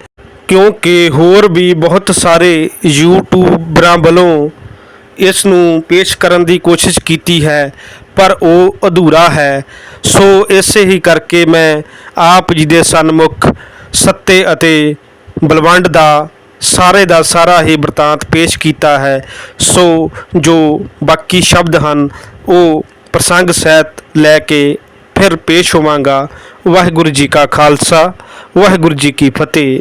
ਕਿਉਂਕਿ ਹੋਰ ਵੀ ਬਹੁਤ ਸਾਰੇ ਯੂਟਿਊਬਰਾਂ ਵੱਲੋਂ ਇਸ ਨੂੰ ਪੇਸ਼ ਕਰਨ ਦੀ ਕੋਸ਼ਿਸ਼ ਕੀਤੀ ਹੈ, ਪਰ ਉਹ ਅਧੂਰਾ ਹੈ। ਸੋ ਇਸੇ ਹੀ ਕਰਕੇ ਮੈਂ ਆਪ ਜੀ ਦੇ ਸਨਮੁਖ ਸੱਤੇ ਅਤੇ ਬਲਵੰਡ ਦਾ ਸਾਰੇ ਦਾ ਸਾਰਾ ਹੀ ਬ੍ਰਿਤਾਂਤ ਪੇਸ਼ ਕੀਤਾ ਹੈ। ਸੋ ਜੋ ਬਾਕੀ ਸ਼ਬਦ ਹਨ, ਉਹ ਪ੍ਰਸੰਗ ਸਹਿਤ ਲੈ ਕੇ ਫਿਰ ਪੇਸ਼ ਹੋਵਾਂਗਾ। ਵਾਹਿਗੁਰੂ ਜੀ ਕਾ ਖਾਲਸਾ, ਵਾਹਿਗੁਰੂ ਜੀ ਕੀ ਫਤਿਹ।